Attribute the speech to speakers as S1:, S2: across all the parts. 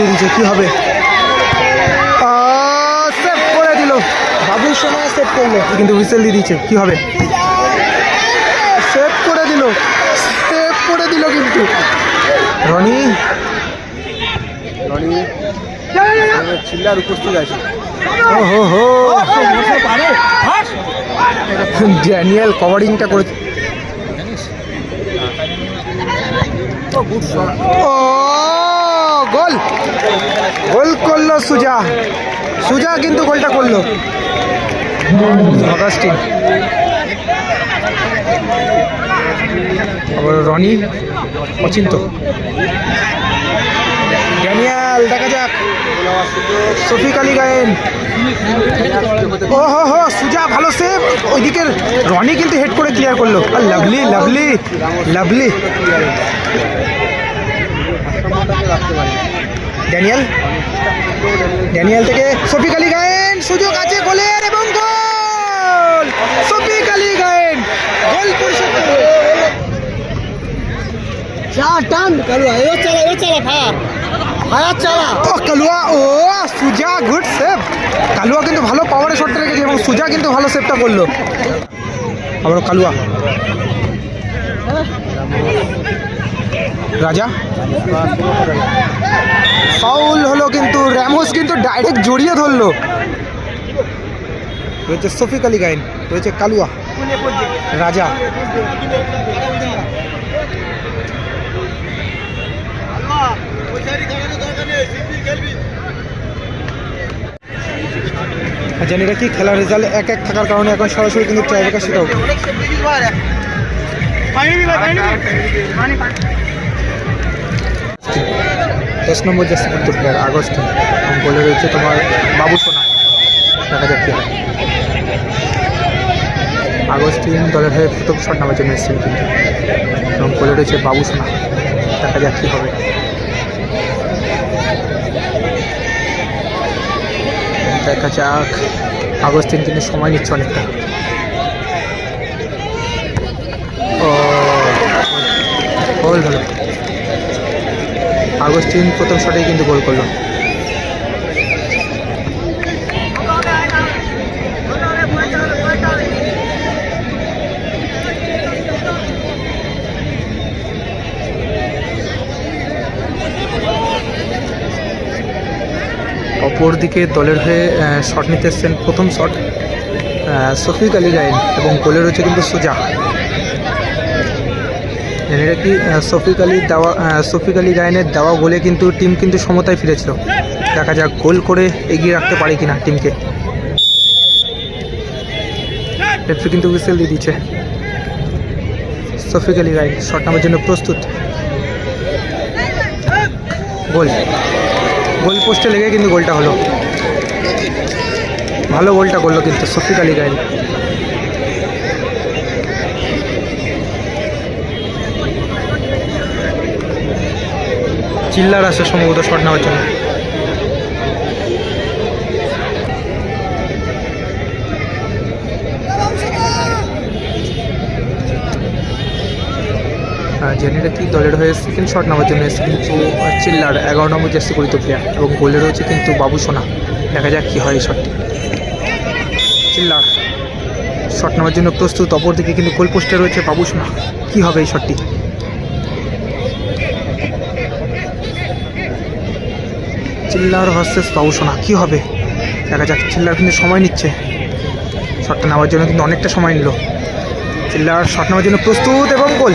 S1: দিয়ে দিয়েছে কি হবে? সেভ করে দিল। বাবু সোনা সেভ করল কিন্তু হুইসেল দিয়ে দিয়েছে কি হবে? সেভ করে দিল সেভ করে দিল কিন্তু। রনি?
S2: রনি? চিল্লার উপস্থিত আছে।
S1: ড্যানিয়েল কভারিংটা করে ও গোল করল সুজা। সুজা কিন্তু গোলটা করল। অগাস্টিন রনি, অচিন্ত। ড্যানিয়াল, দেখা যাক। সফিক আলী গায়েন। ও হো হো সুজা ভালো সেভ ওইদিকে রনি কিন্তু হেড করে ক্লিয়ার করল। আর লাভলি লাভলি লাভলি।
S2: রাখতে পারি
S1: ড্যানিয়াল? ড্যানিয়াল থেকে শফিক আলী গায়েন সুযোগ আছে গোলের এবং গোল! শফিক আলী গায়েন গোল পরিশোধ
S2: টান কালু এবার চালা চালা ফায়ার চালা।
S1: ও কালুয়া ও সুজা গুড সেভ। কালুয়া কিন্তু ভালো পাওয়ারে শটটা রেখেছে এবং সুজা কিন্তু ভালো সেভটা করল। কালুয়া। রাজা ফাউল হলো কিন্তু র্যামোস কিন্তু ডাইরেক্ট জড়িয়ে ধরলো রয়েছে শফিক আলী গাইন রয়েছে কালুয়া রাজা আর জানি এটা কি খেলার রেজাল্ট এক এক থাকার কারণে এখন সরাসরি কিন্তু ট্রাইবেকার সেটাও দশ নম্বর জার্সি কিন্তু প্লেয়ার আগস্ট এবং বলে রয়েছে তোমার বাবু সোনা দেখা যাক কি হয় আগস্টিন দলের হয়ে প্রথম শট নামার জন্য কিন্তু এবং বলে রয়েছে বাবু সোনা দেখা যাক কী হবে দেখা যাক আগস্টিন কিন্তু সময় নিচ্ছে অনেকটা ও গোল হলো আগস্টিন প্রথম শটেই কিন্তু গোল করল। অপরদিকে দলের হয়ে শট নিতে এসছেন প্রথম শট শফিক আলী গাইন এবং গোলে রয়েছে কিন্তু সুজা এটা কি শফিক আলী দেওয়া শফিক আলী গায়নের দেওয়া গোলে কিন্তু টিম কিন্তু সমতায় ফিরেছিল। দেখা যাক গোল করে এগিয়ে রাখতে পারে কিনা টিমকে। রেফারি কিন্তু হুইসেল দিয়ে দিচ্ছে শফিক আলী গাইন শট নামের জন্য প্রস্তুত। গোল। গোল পোস্টে লেগে কিন্তু গোলটা হলো। ভালো গোলটা করল কিন্তু শফিক আলী গাইন চিল্লার আসে সম্ভবত শট নেওয়ার জন্য। জেনেটা কি দলের হয়ে সেকেন্ড শট নেওয়ার জন্য এসেছে কিন্তু চিল্লার এগারো নম্বর জার্সি করিত প্লেয়ার এবং গোলে রয়েছে কিন্তু বাবু সোনা। দেখা যাক কী হয় এই শটটি চিল্লার শট নেওয়ার জন্য প্রস্তুত, অপরদিকে কিন্তু গোল পোস্টে রয়েছে বাবু সোনা। কী হবে এই শটটি? চিল্লার ভার্সেস বাবুসোনা কী হবে? দেখা যাক চিল্লার কিন্তু সময় নিচ্ছে। শটটা নেওয়ার জন্য কিন্তু অনেকটা সময় নিল। চিল্লার শট নেওয়ার জন্য প্রস্তুত এবং গোল।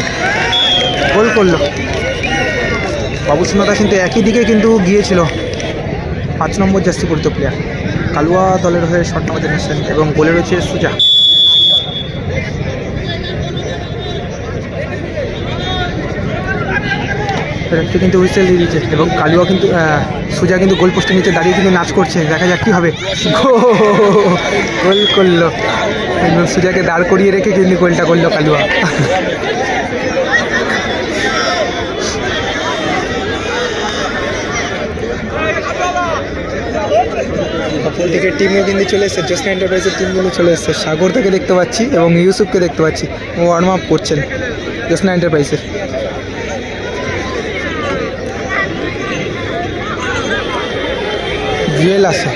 S1: গোল করল। বাবুসোনাটা কিন্তু একই দিকে কিন্তু গিয়েছিল। পাঁচ নম্বর জার্সি পরিত প্লেয়ার কালুয়া দলের হয়ে শট নেওয়ার জন্য এবং গোলে রয়েছে সুজা। রেফারি কিন্তু হুইসেল দিয়ে দিয়েছে। এবং কালুয়া কিন্তু সুজা কিন্তু গোল পোস্টের নিচে দাঁড়িয়ে কিন্তু নাচ করছে। দেখা যাক কী হবে। গোল করল। সুজাকে দাঁড় করিয়ে রেখে কিন্তু গোলটা করল কালুয়া। অপরদিকে টিমও কিন্তু চলে এসেছে। জোসনা এন্টারপ্রাইজের টিমগুলো চলে এসেছে। সাগর থেকে দেখতে পাচ্ছি এবং ইউসুফকে দেখতে পাচ্ছি। ওয়ার্ম আপ করছেন। জোসনা এন্টারপ্রাইজের জুয়েল আছে।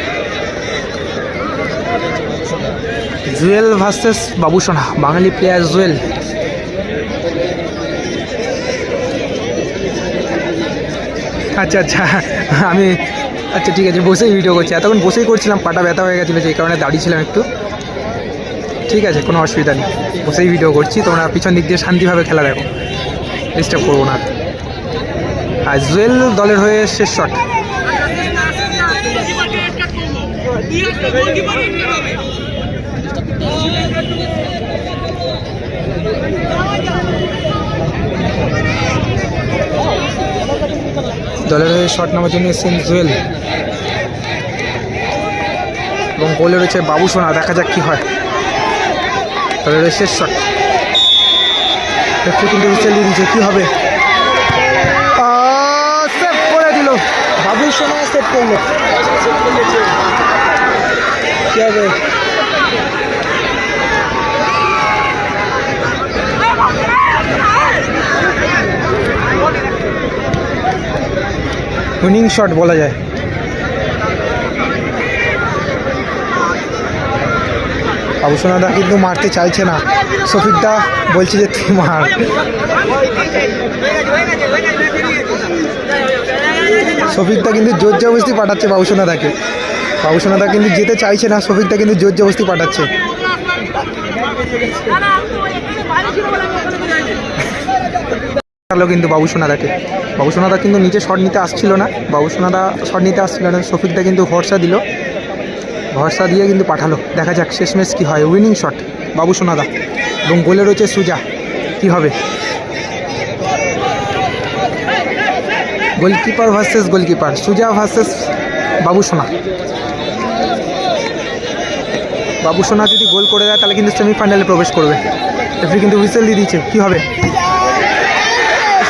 S1: জুয়েল ভার্সেস বাবুসোনা বাঙালি প্লেয়ার জুয়েল। আচ্ছা আচ্ছা আমি আচ্ছা ঠিক আছে, বসেই ভিডিও করছি। এতক্ষণ বসেই করছিলাম, পাটা ব্যথা হয়ে গেছিল যে কারণে দাঁড়িয়েছিলাম একটু। ঠিক আছে, কোনো অসুবিধা নেই। বসেই ভিডিও করছি, তোমরা পিছন দিক দিয়ে শান্তিভাবে খেলা দেখো। ডিস্টার্ব করব না। আর জুয়েল দলের হয়ে শেষ শট দলের শট নেওয়ার জন্য এসেছেন জুয়েল। এবং গোলে রয়েছে বাবু সোনা, দেখা যাক কি হয়। দলের হয়ে শেষ শট কিন্তু দিয়ে দিয়েছে কী হবে? সেভ করে দিল। বাবু সোনা সেভ করল। কি উইনিং শট বলা যায়। বাবুসোনাদা কিন্তু মারতে চাইছে না। সফিকদা বলছে যে, তুই মার। সফিকদা কিন্তু জোর জবস্তি পাঠাচ্ছে বাবুসোনাদাকে বাবুসোনাদা কিন্তু যেতে চাইছে না, শফিকদা কিন্তু জোর জবস্তি পাঠাচ্ছে। কিন্তু বাবু সোনাদাকে বাবু সোনাদা কিন্তু নিচে শট নিতে আসছিল না বাবু সোনাদা শট নিতে আসছিল না, শফিকদা কিন্তু ভরসা দিল। ভরসা দিয়ে কিন্তু পাঠালো। দেখা যাক শেষমেশ কী হয়। উইনিং শট বাবু সোনাদা এবং গোলে রয়েছে সুজা। কি হবে? গোলকিপার ভার্সেস গোলকিপার, সুজা ভার্সেস বাবু সোনা বাবু সোনা যদি গোল করে দেয় তাহলে কিন্তু সেমিফাইনালে প্রবেশ করবে। রেফারি কিন্তু হুইসেল দিয়ে দিচ্ছে কী হবে?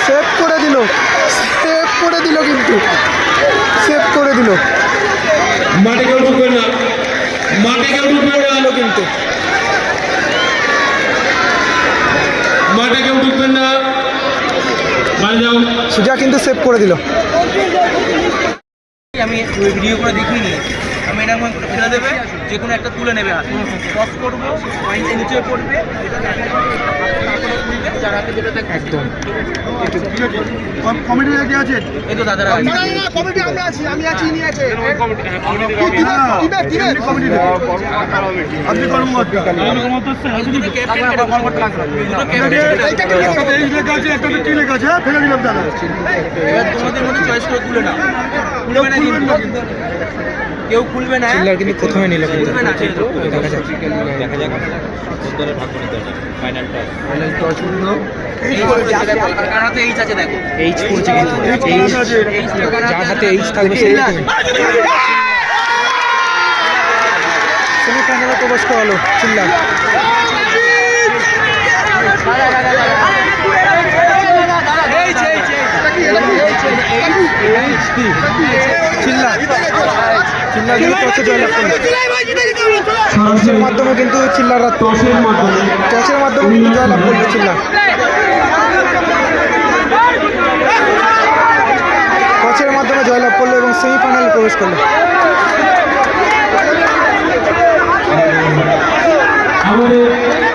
S1: সেভ করে দিল। সেভ করে দিল কিন্তু। সেভ করে দিল।
S3: মাঠে কেউ ঢুকবে না। মাঠে কেউ ঢুকবে না।
S1: কিন্তু।
S3: মাঠে কেউ ঢুকবেন না। বাড়ি যাও
S1: সুজা কিন্তু সেভ করে দিল।
S4: আমি ওই ভিডিও করে দেখিনি। আমি এটা করে ফেলে দেবে যে কোনো একটা তুলে নেবে হাতে। টস করব পয়েন্টে নিচে পড়বে এটা তারপরে তুলবে, যার হাতে যেটা থাকে
S1: একদম।
S2: কমিটি কে আছে?
S4: এই তো দাদারা আছে।
S2: না না না কমিটি আমরা আছি আমি আছি ইনি আছে। আপনি কর্মকর্তা একটা কি লেখা আছে হ্যাঁ, ফেলে দিলাম দাদা।
S4: এবার তোমাদের মধ্যে চয়েস করে তুলে নাও। খুলবে না কিন্তু। কেউ খুলবে না।
S1: চিল্লার কিন্তু প্রথমে নিল কিন্তু।
S4: খুলবে না।
S1: দেখা যাক। ফাইনাল টস উঠল
S4: এই করবে যেটা বলে। কার হাতে এইচ আছে দেখো।
S1: এইচ পড়ছে কিন্তু। এইচ
S4: এইচ তো কার
S1: যার হাতে এইচ থাকবে সেই সেমিফাইনালে প্রবেশ করালো চিল্লা
S4: এইচ এইচ এইচ
S1: চিল্লা চিল্লা কিন্তু টসে জয়লাভ করল টসের মাধ্যমে কিন্তু চিল্লারা টসের মাধ্যমে কিন্তু জয়লাভ করল চিল্লা টসের মাধ্যমে জয়লাভ করল এবং সেমিফাইনালে প্রবেশ করল
S3: আমাদের